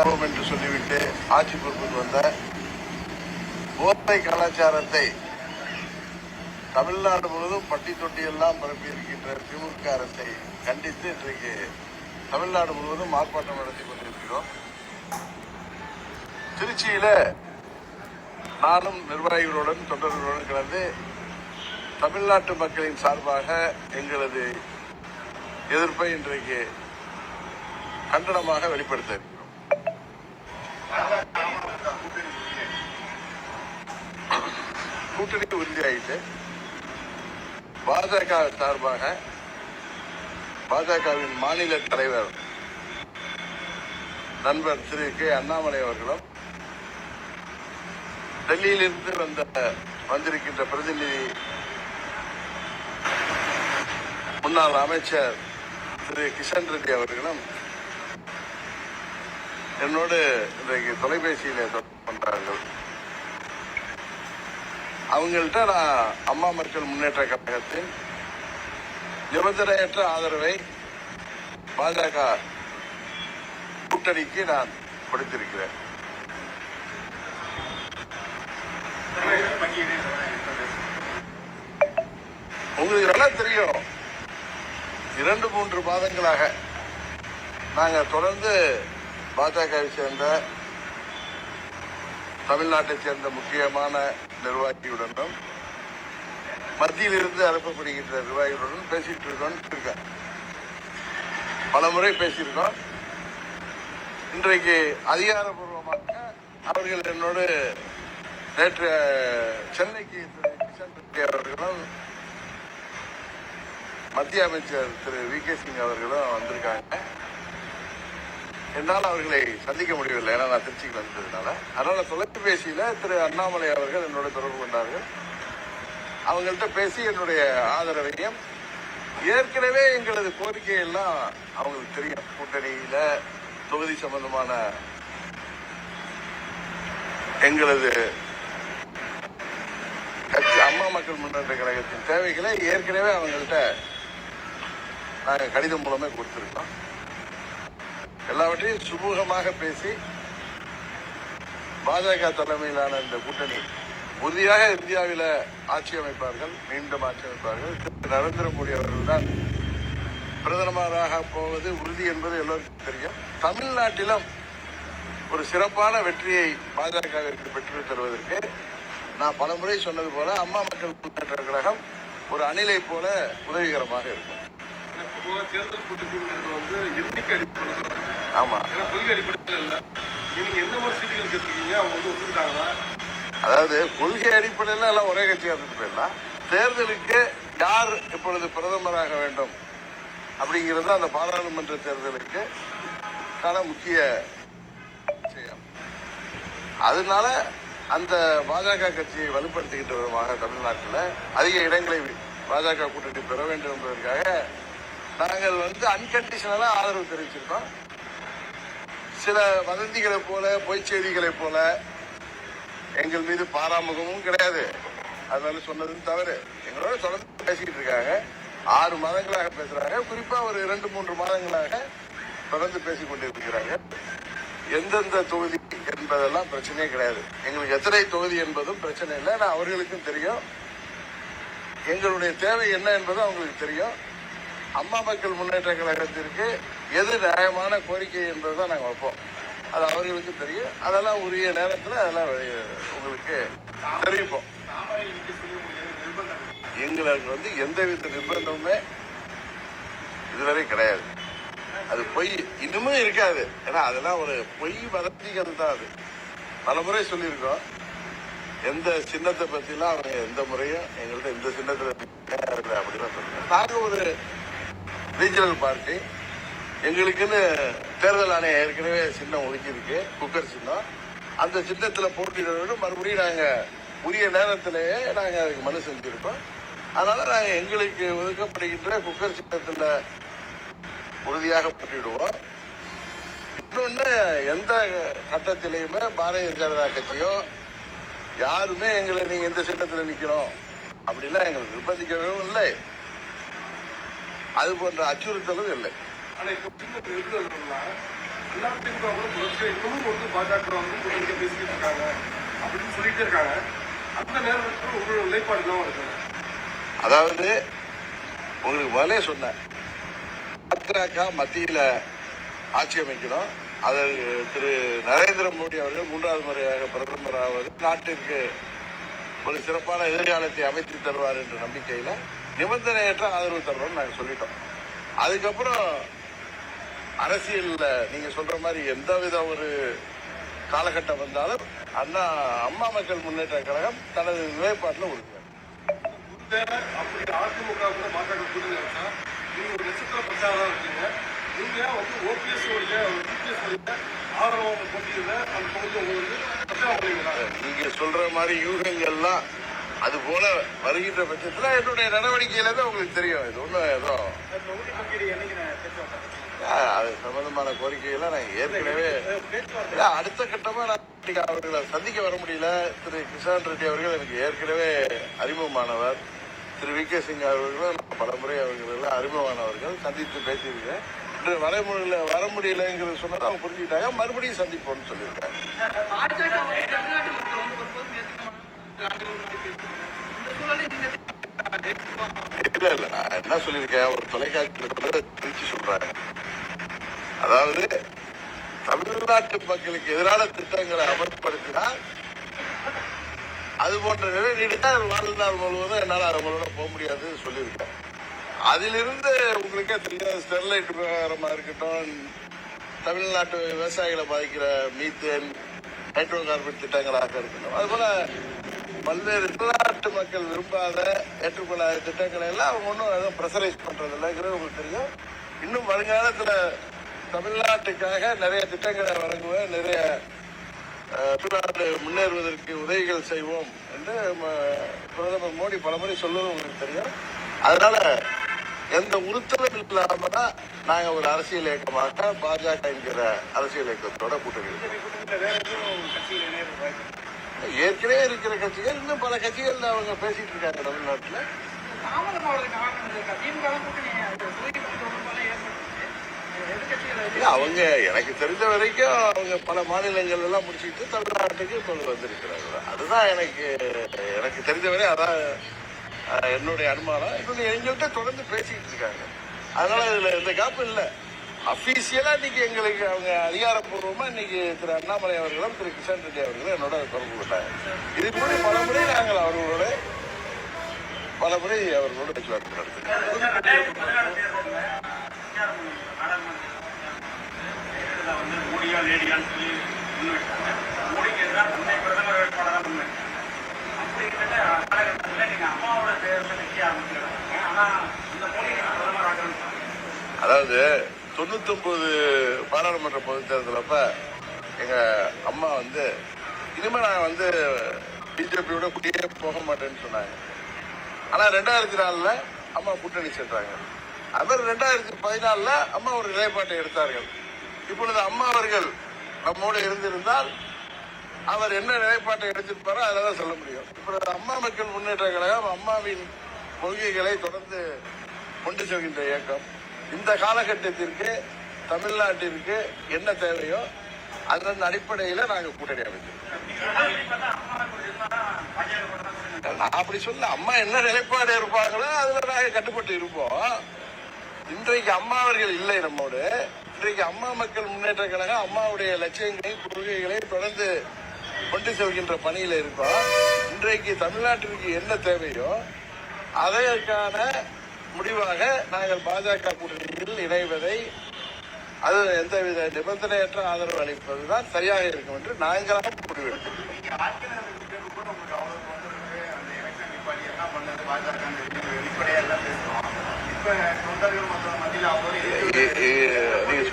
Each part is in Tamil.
தருவோம் என்று சொல்லிவிட்டு ஆட்சி பொறுப்புக்கு வந்த போதை கலாச்சாரத்தை தமிழ்நாடு முழுவதும் பட்டி தொட்டி எல்லாம் பரப்பி இருக்கின்ற திமுக அரசை கண்டித்து இன்றைக்கு தமிழ்நாடு முழுவதும் ஆர்ப்பாட்டம் நடத்தி கொண்டிருக்கிறோம். திருச்சியில நானும் நிர்வாகிகளுடன் தொண்டர்களுடன் கலந்து தமிழ்நாட்டு மக்களின் சார்பாக எங்களது எதிர்ப்பை இன்றைக்கு கண்டனமாக வெளிப்படுத்த கூட்டணி உறுதியாயிட்டு பாஜக சார்பாக பாஜகவின் மாநில தலைவர் நண்பர் திரு கே அண்ணாமலை அவர்களும் டெல்லியிலிருந்து வந்த வந்திருக்கின்ற பிரதிநிதி முன்னாள் அமைச்சர் திரு கிஷன் ரெட்டி அவர்களும் என்னோடு இன்றைக்கு தொலைபேசியில் தொடர்பு கொண்டார்கள். அவங்கள்ட்ட நான் அம்மா மக்கள் முன்னேற்ற கழகத்தின் நிபந்தனையற்ற ஆதரவை பாஜக கூட்டணிக்கு நான் கொடுத்திருக்கிறேன். உங்களுக்கு நல்லா தெரியும். இரண்டு மூன்று மாதங்களாக நாங்கள் தொடர்ந்து பாஜகவை சேர்ந்த தமிழ்நாட்டை சேர்ந்த முக்கியமான நிர்வாகியுடனும் மத்தியிலிருந்து அனுப்பப்படுகின்ற நிர்வாகிகளுடன் பேசிட்டு இருக்கோம்னு இருக்கேன் பல முறை பேசியிருக்கோம். இன்றைக்கு அதிகாரபூர்வமாக அவர்கள் என்னோடு நேற்று சென்னைக்கு திரு கிஷன் ரெட்டி அவர்களும் மத்திய அமைச்சர் திரு வி கே சிங் அவர்களும் வந்திருக்காங்க. என்னால் அவர்களை சந்திக்க முடியவில்லை. ஏன்னா நான் திருச்சிக்கு வந்ததுனால. அதனால் தொலைபேசியில் திரு அண்ணாமலை அவர்கள் என்னோட தொடர்பு கொண்டார்கள். அவங்கள்ட்ட பேசி என்னுடைய ஆதரவையும் ஏற்கனவே எங்களது கோரிக்கை எல்லாம் அவங்களுக்கு தெரியும். கூட்டணியில் தொகுதி சம்பந்தமான எங்களது கட்சி அம்மா மக்கள் முன்னேற்ற கழகத்தின் தேவைகளை ஏற்கனவே அவங்கள்ட்ட நாங்கள் கடிதம் மூலமே கொடுத்துருக்கோம். எல்லாவற்றையும் சுமூகமாக பேசி பாஜக தலைமையிலான இந்த கூட்டணி உறுதியாக இந்தியாவில் ஆட்சி அமைப்பார்கள் மீண்டும் ஆட்சி அமைப்பார்கள். திரு நரேந்திர மோடி அவர்கள் தான் பிரதமராக போவது உறுதி என்பது எல்லோருக்கும் தெரியும். தமிழ்நாட்டிலும் ஒரு சிறப்பான வெற்றியை பாஜகவிற்கு பெற்று தருவதற்கு நான் பலமுறை சொன்னது போல அம்மா மக்கள் முன்னேற்ற கழகம் ஒரு அணிலை போல உதவிகரமாக இருக்கும். பொதுவாக தேர்தல் கூட்டணிங்கிறது வந்து எண்ணிக்கை அடிப்படையில் சொல்றாங்க. ஆமா. ஏன்னா கொள்கை அடிப்படையில் இல்லை. நீங்க எந்த மாதிரி சீட்டுகள் கேட்டிருக்கீங்க அவங்க வந்து ஒத்துக்கிட்டாங்களா? அதாவது கொள்கை அடிப்படையில் எல்லாம் ஒரே கட்சியாக இருந்துட்டு போயிடலாம் தேர்தலுக்கு யார் இப்பொழுது பிரதமராக வேண்டும் அப்படிங்கிறது அந்த பாராளுமன்ற தேர்தலுக்கு கான முக்கிய விஷயம். அதனால அந்த பாஜக கட்சியை வலுப்படுத்திக்கிட்ட விதமாக தமிழ்நாட்டில் அதிக இடங்களை பாஜக கூட்டணி பெற வேண்டும் என்பதற்காக நாங்கள் வந்து அன்கண்டிஷனலாக ஆதரவு தெரிவிச்சிருக்கோம். சில வதந்திகளைப் போல பொய்ச் செய்திகளைப் போல எங்கள் மீது பாராமுகமும் கிடையாது. அதனால சொன்னதும் தவறு. எங்களோட தொடர்ந்து பேசிக்கிட்டு இருக்காங்க. ஆறு மாதங்களாக பேசுறாங்க. குறிப்பாக ஒரு இரண்டு மூன்று மாதங்களாக தொடர்ந்து பேசிக் கொண்டிருக்கிறாங்க எந்தெந்த தொகுதி என்பதெல்லாம் பிரச்சனையே கிடையாது. எங்களுக்கு எத்தனை தொகுதி என்பதும் பிரச்சனை இல்லை. ஆனால் அவர்களுக்கும் தெரியும். எங்களுடைய தேவை என்ன என்பதும் அவங்களுக்கு தெரியும். அம்மா மக்கள் முன்னேற்ற கழகத்திற்கு எது நியாயமான கோரிக்கை என்பதுதான் நாங்கள் வைப்போம். அது அவர்களுக்கு தெரியும். அதெல்லாம் உரிய நேரத்தில் அதெல்லாம் உங்களுக்கு தெரிவிப்போம். எங்களுக்கு வந்து எந்தவித நிர்பந்தமுமே இதுவரை கிடையாது. அது பொய் இன்னுமும் இருக்காது. ஏன்னா அதெல்லாம் ஒரு பொய் வதந்திகள் தான் அது. பலமுறை சொல்லியிருக்கோம். எந்த சின்னத்தை பற்றிலாம் அவங்க எந்த முறையும் எங்கள்கிட்ட எந்த சின்னத்தில் அப்படின்னு சொல்லுங்க நாங்கள் ஒரு ரீஜனல் பார்ட்டி எங்களுக்குன்னு தேர்தல் ஆணையம் ஏற்கனவே சின்னம் ஒதுக்கியிருக்கு குக்கர் சின்னம். அந்த சின்னத்தில் போட்டியிடுறது மறுபடியும் நாங்கள் உரிய நேரத்திலேயே நாங்கள் அதுக்கு மனு செஞ்சுருக்கோம் அதனால் நாங்கள் எங்களுக்கு ஒதுக்கப்படுகின்ற குக்கர் சின்னத்தில் உறுதியாக போட்டிடுவோம் இன்னொன்று எந்த கட்டத்திலையுமே பாரதிய ஜனதா கட்சியோ யாருமே எங்களை நீங்கள் எந்த சின்னத்தில் நிற்கணும் அப்படிலாம் எங்களுக்கு நிர்பந்திக்கவும் இல்லை. அது போன்ற அச்சுறுத்தலும் இல்லை. அதாவது உங்களுக்கு முதலே சொன்னேன் பாஜக மத்தியில் ஆட்சி அமைக்கணும். அதை திரு நரேந்திர மோடி அவர்கள் மூன்றாவது முறையாக பிரதமர் ஆவது நாட்டிற்கு ஒரு சிறப்பான எதிர்காலத்தை அமைத்து தருவார் என்ற நம்பிக்கையில் நிபந்தனையற்ற ஆதரவு தருவோம்னு நாங்கள் சொல்லிட்டோம். அதுக்கப்புறம் அரசியல்ல நீங்க சொல்ற மாதிரி எந்தவித ஒரு காலகட்டம் வந்தாலும் அண்ணா அம்மா மக்கள் முன்னேற்ற கழகம் தனது நிலைப்பாட்டில் உறுதியாக அப்படி அதிமுக கூட பாஜக கூட்டணி வச்சா நீங்க ஒரு நட்சத்திர பிரச்சாரம் இருக்கீங்க. நீங்க வந்து ஓபிஎஸ் உடைய யூபிஎஸ் உடைய ஆதரவு போட்டியில அந்த பகுதி உங்களுக்கு பிரச்சாரம் பண்ணுவீங்களா நீங்க சொல்ற மாதிரி யூகங்கள்லாம் அது போல வருகின்ற பட்சத்துல என்னுடைய நடவடிக்கையில தான் உங்களுக்கு தெரியும். இது ஒன்றும் ஏதோ அது சம்பந்தமான கோரிக்கையெல்லாம் நான் ஏற்கனவே அடுத்த கட்டமா நான் அவர்களை சந்திக்க வர முடியல. திரு கிஷான் ரெட்டி அவர்கள் எனக்கு ஏற்கனவே அறிமுகமானவர். திரு வி கே சிங் அவர்களும் பல பலமுறை அவர்கள் அறிமுகமானவர்கள். சந்தித்து பேசியிருக்கேன். இன்று வர முடியல வர முடியலங்கிறது சொன்னதை அவங்க புரிஞ்சுக்கிட்டாங்க. மறுபடியும் சந்திப்போம்னு சொல்லியிருக்காங்க. என்ன சொல்லியிருக்கேன் ஒரு தொலைக்காட்சியில் திருச்சி சொல்றாங்க. அதாவது தமிழ்நாட்டு மக்களுக்கு எதிரான திட்டங்களை அமல்படுத்தினால் அது போன்ற நிலை நீடித்தால் வாழ்நாள் முழுவதும் என்னால் அவங்களோட போக முடியாதுன்னு சொல்லியிருக்கேன். அதிலிருந்து உங்களுக்கே தெரியும் ஸ்டெர்லைட் விவகாரமாக இருக்கட்டும் தமிழ்நாட்டு விவசாயிகளை பாதிக்கிற மீத்தேன் ஹைட்ரோ கார்பன் திட்டங்களாக இருக்கட்டும். அதுபோல பல்வேறு தமிழ்நாட்டு மக்கள் விரும்பாத ஏற்றுக்கொள்ளாத திட்டங்களை எல்லாம் அவங்க ஒன்றும் எதுவும் ப்ரெஷரைஸ் பண்ணுறது இல்லைங்கிறது உங்களுக்கு தெரியும். இன்னும் வருங்காலத்தில் தமிழ்நாட்டுக்காக நிறைய திட்டங்களை வழங்குவேன் நிறைய தமிழ்நாடு முன்னேறுவதற்கு உதவிகள் செய்வோம் என்று பிரதமர் மோடி பலமுறை சொல்லுவது உங்களுக்கு தெரியும். அதனால எந்த உறுத்தலும் இல்லாம நாங்கள் ஒரு அரசியல் இயக்கமாக பாஜக என்கிற அரசியல் இயக்கத்தோட கூட்டணி ஏற்கனவே இருக்கிற கட்சிகள் இன்னும் பல கட்சிகள் அவங்க பேசிட்டு இருக்காங்க தமிழ்நாட்டில். அவங்க எனக்கு தெரிஞ்ச வரைக்கும் அவங்க பல மாநிலங்கள் எல்லாம் முடிச்சுட்டு தமிழ்நாட்டுக்கு கொண்டு வந்திருக்கிறாங்க. அதுதான் எனக்கு எனக்கு தெரிஞ்சவரை அதான் என்னுடைய அனுமானம். இப்போ எங்கள்கிட்ட தொடர்ந்து பேசிக்கிட்டு இருக்காங்க. அதனால இதுல எந்த காப்பும் இல்லை. அபிஷியலா இன்னைக்கு எங்களுக்கு அவங்க அதிகாரப்பூர்வமா இன்னைக்கு திரு அண்ணாமலை அவர்களும் திரு கிஷன் ரெட்டி அவர்களும் என்னோட தொடர்பு கொண்டாங்க. இது முறை பல முறை நாங்கள் அவர்களோட பல முறை அவர்களோட பேச்சுவார்த்தை நடத்தினோம் அதாவது தொண்ணூத்தொன்பது பாராளுமன்ற பொதுத் தேர்தல் அப்ப எங்க அம்மா வந்து இனிமே நான் வந்து பிஜேபியோட கூட்டியே போக மாட்டேன்னு சொன்னாங்க. ஆனா ரெண்டாயிரத்தி நாலுல அம்மா கூட்டணி சென்றாங்க அவர் ரெண்டாயிரத்தி பதினாலுல அம்மா ஒரு நிலைப்பாட்டை எடுத்தார்கள். இப்பொழுது அம்மா அவர்கள் நம்மோடு இருந்திருந்தால் அவர் என்ன நிலைப்பாட்டை எடுத்திருப்பாரோ அதில் தான் சொல்ல முடியும். இப்பொழுது அம்மா மக்கள் முன்னேற்ற கழகம் அம்மாவின் கொள்கைகளை தொடர்ந்து கொண்டு செல்கின்ற இயக்கம். இந்த காலகட்டத்திற்கு தமிழ்நாட்டிற்கு என்ன தேவையோ அதன் அடிப்படையில் நாங்கள் கூட்டணி அமைச்சிருக்கோம் நான் அப்படி சொல்ல அம்மா என்ன நிலைப்பாடு இருப்பாங்களோ அதுல நாங்கள் கட்டுப்பட்டு இருப்போம். இன்றைக்கு அம்மா அவர்கள் இல்லை நம்மோடு. இன்றைக்கு அம்மா மக்கள் முன்னேற்ற கழகம் அம்மாவுடைய லட்சியங்களை கொள்கைகளை தொடர்ந்து கொண்டு செல்கின்ற பணியில் இருக்கோம். இன்றைக்கு தமிழ்நாட்டிற்கு என்ன தேவையோ அதற்கான முடிவாக நாங்கள் பாஜக கூட்டணியில் இணைவதை அது எந்தவித நிபந்தனையற்ற ஆதரவு அளிப்பதுதான் சரியாக இருக்கும் என்று நாங்களாக முடிவெடுக்கிறோம்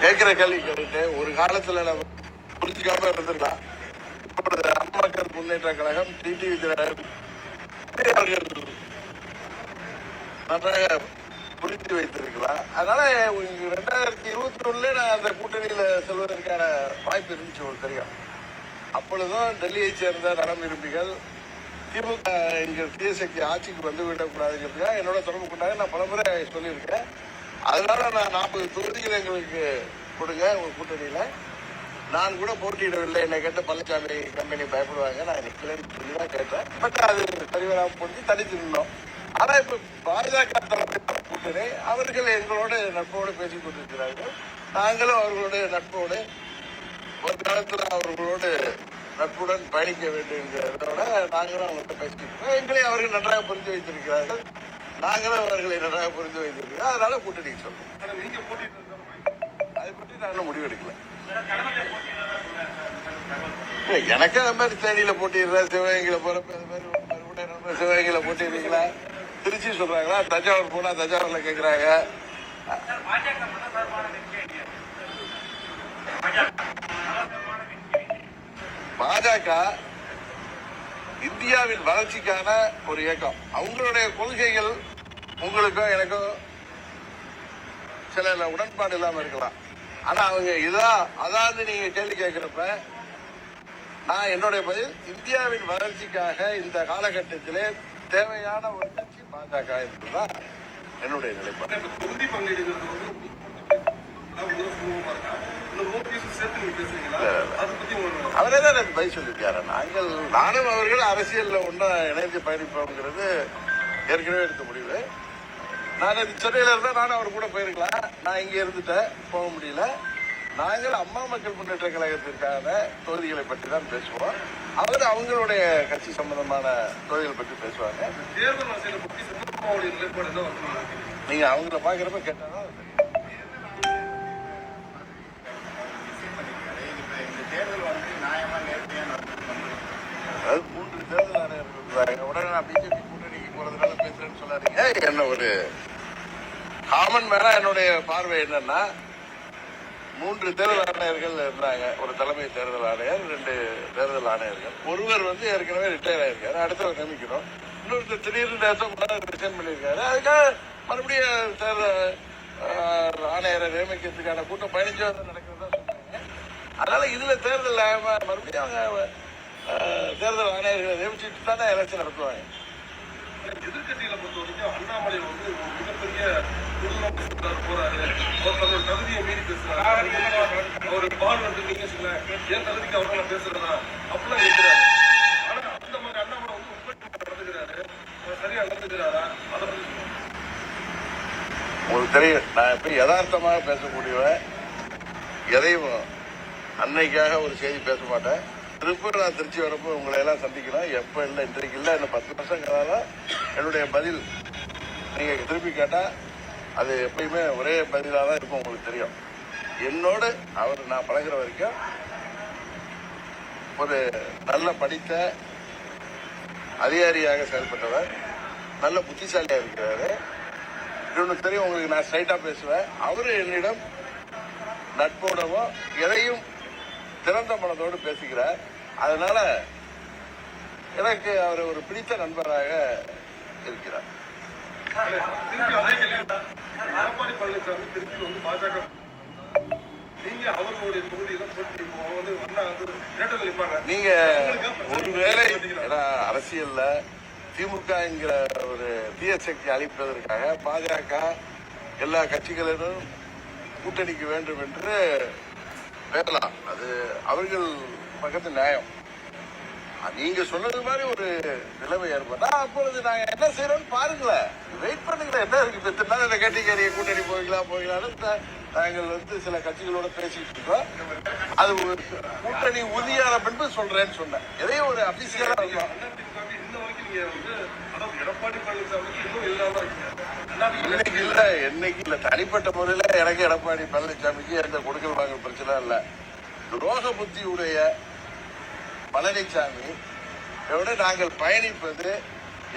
கேட்கிற கேள்வி கேட்டு ஒரு காலத்துல நம்ம புரிஞ்சுக்காம இருந்திருக்கலாம். இப்பொழுது அம்மாக்கள் முன்னேற்ற கழகம் டிடிவி தினகரன் அவர்கள் நன்றாக புரிந்து வைத்திருக்கலாம் அதனால ரெண்டாயிரத்தி இருபத்தி ஒண்ணுல நான் அந்த கூட்டணியில செல்வதற்கான வாய்ப்பு இருந்துச்சு உங்களுக்கு தெரியும். அப்பொழுதும் டெல்லியை சேர்ந்த நலம் விரும்பிகள் திமுக இங்க தீயசக்தி ஆட்சிக்கு வந்து விடக்கூடாதுங்கிறதுக்காக என்னோட தொடர்பு கொண்டாங்க. நான் பலமுறை சொல்லியிருக்கேன். அதனால நான் நாற்பது தொகுதிகள் எங்களுக்கு கொடுங்க உங்க கூட்டணியில. நான் கூட போட்டியிடவில்லை. என்னை கேட்ட பழனிசாமி கம்பெனி பயப்படுவாங்க. நான் நிக்கலன்னு சொல்லி தான் கேட்டேன். பட் அது சரிவராம போட்டு தனித்து நின்றோம் ஆனா இப்ப பாஜக கூட்டணி அவர்கள் எங்களோட நட்போடு பேசிக் கொண்டிருக்கிறார்கள். நாங்களும் அவர்களுடைய நட்போடு ஒரு காலத்துல அவர்களோடு நட்புடன் பயணிக்க வேண்டுங்கிறதோட நாங்களும் அவங்கள்ட்ட இருக்கோம் எங்களை அவர்கள் நன்றாக புரிந்து வைத்திருக்கிறார்கள். நாங்களும் அவர்களை நன்றாக புரிந்து வைத்திருக்கிறோம். அதனால கூட்டணிக்கு சொல்றோம். நீங்க போட்டிட்டு அதை பற்றி இன்னும் முடிவெடுக்கல எனக்கு அது மாதிரி தேனியில போட்டிடுறேன் சிவகங்கையில போறப்ப அது மாதிரி மறுபடியும் சிவகங்கையில போட்டிடுறீங்களா திருச்சி சொல்றாங்களா? தஞ்சாவூர் போனா தஞ்சாவூர்ல கேக்குறாங்க. பாஜக பாஜக இந்தியாவின் வளர்ச்சிக்கான ஒரு இயக்கம். அவங்களுடைய கொள்கைகள் உங்களுக்கும் எனக்கும் சில உடன்பாடு இல்லாம இருக்கலாம். ஆனா அவங்க இதா அதாவது நீங்க கேள்வி கேட்கிறப்ப நான் என்னுடைய பதில் இந்தியாவின் வளர்ச்சிக்காக இந்த காலகட்டத்திலே தேவையான ஒரு கட்சி பாஜக என்பதுதான் என்னுடைய நிலைப்பாடு. தொகுதி உங்களுக்கு அவரே தான் எனக்கு பதில் சொல்லியிருக்காரு. நாங்கள் நானும் அவர்கள் அரசியல்ல ஒன்றா இணைந்து பயணிப்போங்கிறது ஏற்கனவே எடுத்த முடிவு. நான் சென்னையில இருந்தா நானும் அவர் கூட போயிருக்கலாம். நான் இங்க இருந்துட்டேன். போக முடியல. நாங்கள் அம்மா மக்கள் முன்னேற்ற கழகத்திற்கான தொகுதிகளை பற்றி தான் பேசுவோம். அவர் அவங்களுடைய கட்சி சம்பந்தமான தொகுதிகள் பற்றி பேசுவாங்க. தேர்தல் அரசியலை பத்தி சந்திரபாபுடைய நிலைப்பாடு என்ன நீங்க அவங்கள பாக்குறப்ப கேட்டாதான் அதாவது மூன்று தேர்தல் ஆணையர்கள் உடனே நான் பிஜேபி கூட்டணிக்கு போறதுனால பேசுறேன்னு சொல்லாதீங்க. என்ன ஒரு காமன் மேனா என்னுடைய பார்வை என்னன்னா மூன்று தேர்தல் ஆணையர்கள் இருந்தாங்க. ஒரு தலைமை தேர்தல் ஆணையர் ரெண்டு தேர்தல் ஆணையர்கள். ஒருவர் வந்து ஏற்கனவே ரிட்டையர் ஆயிருக்காரு. அடுத்தவர் நியமிக்கிறோம் இன்னொருத்தர் திடீர்னு தேசம் ரிசைன் பண்ணியிருக்காரு. அதுக்காக மறுபடியும் தேர்தல் ஆணையரை நியமிக்கிறதுக்கான கூட்டம் பதினஞ்சாவது நடக்கிறதா சொன்னாங்க. அதனால இதுல தேர்தல் மறுபடியும் அவங்க தேர்தல் ஆணையர்களை நியமிச்சுட்டு தானே எலெக்ஷன் நடத்துவாங்க. எதிர்கட்சிகளை பொறுத்த வரைக்கும் அண்ணாமலை வந்து மிகப்பெரிய உள்நோக்கு தகுதியை மீறி பால் வந்து நீங்க சொல்ல என் தகுதிக்கு நான் பேசுறதா அப்படிலாம் இருக்கிறாரு ஆனா அந்த மாதிரி அண்ணாமலை வந்து நடந்துக்கிறாரு சரியா நடந்துக்கிறாரா அதை உங்களுக்கு தெரியும் நான் யதார்த்தமாக பேசக்கூடியவன் எதையும் அன்னைக்காக ஒரு செய்தி பேச மாட்டேன். திருப்பூர் நான் திருச்சி வரப்போ உங்களை எல்லாம் சந்திக்கிறேன் எப்ப இல்லை இன்றைக்கு இல்லை இன்னும் பத்து வருஷம் கதாலும் என்னுடைய பதில் நீங்க திருப்பி கேட்டா அது எப்பயுமே ஒரே பதிலாக தான் இருக்கும் உங்களுக்கு தெரியும். என்னோடு அவர் நான் பழகுற வரைக்கும் ஒரு நல்ல படித்த அதிகாரியாக செயல்பட்டவர் நல்ல புத்திசாலியாக இருக்கிறாரு. இன்னொன்று தெரியும் உங்களுக்கு நான் ஸ்ட்ரைட்டாக பேசுவேன். அவரு என்னிடம் நட்போடவோ எதையும் திறந்த மனதோடு பேசுகிறார். அதனால எனக்கு அவர் ஒரு பிடித்த நண்பராக இருக்கிறார். எடப்பாடி பழனிசாமி திருப்பி வந்து பாஜக நீங்க அவர்களுடைய தொகுதியில போட்டி இப்போ அவங்க வந்து அண்ணா வந்து இரட்டை நிற்பாங்க நீங்க ஒருவேளை ஏன்னா திமுக என்கிற ஒரு தீய சக்தி அளிப்பதற்காக பாஜக எல்லா கட்சிகளிடம் கூட்டணிக்கு வேண்டும் என்று பேசலாம் அது அவர்கள் பக்கத்து நியாயம். நீங்க சொன்னது மாதிரி ஒரு நிலைமை ஏற்பட்டா அப்பொழுது நாங்க என்ன செய்யறோம்னு பாருங்களேன். வெயிட் பண்ணுங்களேன் என்ன இருக்கு? இத்தனை நாள் இந்த கட்டிக்காரிய கூட்டணி போய்க்கலாம் போய்க்கலாம்னு த- நாங்கள் வந்து சில கட்சிகளோட பேசிட்டு இருக்கோம் அது ஒரு கூட்டணி உறுதியான பின்பு சொல்றேன்னு சொன்னேன். எதையும் ஒரு அபிஷியலா இருக்கும். நீங்க இன்னைக்கு இல்ல என்னைக்கு இல்ல. தனிப்பட்ட முறையில எனக்கு எடப்பாடி பழனிசாமிக்கு எந்த கொடுக்கல் வாங்கல் பிரச்சனை இல்ல. துரோக புத்தியுடைய பழனிசாமி விட நாங்கள் பயணிப்பது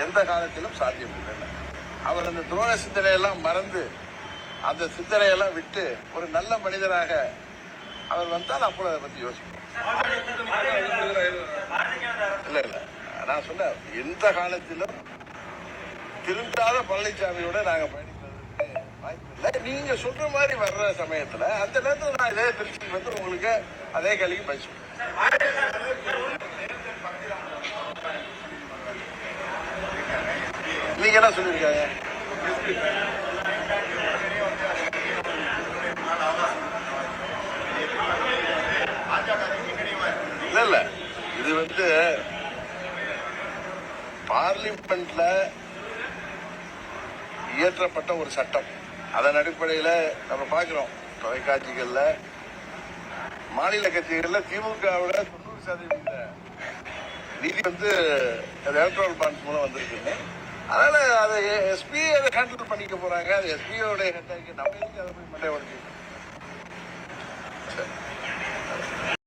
எந்த காலத்திலும் சாத்தியமில்லை. அவர் அந்த துரோக சிந்தனையெல்லாம் மறந்து அந்த சிந்தனையெல்லாம் விட்டு ஒரு நல்ல மனிதராக அவர் வந்தால் அப்போ அதை பற்றி யோசிப்போம். இல்லை இல்லை. நான் சொன்னேன் எந்த காலத்திலும் திருந்தாத பழனிசாமியோட நாங்கள் பயணிப்பதற்கு வாய்ப்பு இல்லை நீங்கள் சொல்ற மாதிரி வர்ற சமயத்தில் அந்த நேரத்தில் நான் இதே திருச்சி வந்து உங்களுக்கு அதே கேள்விக்கு பதில் நீங்க என்ன சொல்லியிருக்காங்க. இல்ல இல்ல. இது வந்து பார்லிமெண்ட்ல இயற்றப்பட்ட ஒரு சட்டம். அதன் அடிப்படையில் நம்ம பார்க்கிறோம். தொலைக்காட்சிகளில் மாநில கட்சிகளில் திமுகவோட தொண்ணூறு சதவீத நிதி வந்து எலக்ட்ரல் பாண்ட்ஸ் மூலம் வந்திருக்குன்னு. அதனால அது எஸ்பி அதை ஹேண்டில் பண்ணிக்க போறாங்க. அது எஸ்பியோட ஹெட்டாக நம்ம எதுக்கு அதை போய் மண்டை உடச்சு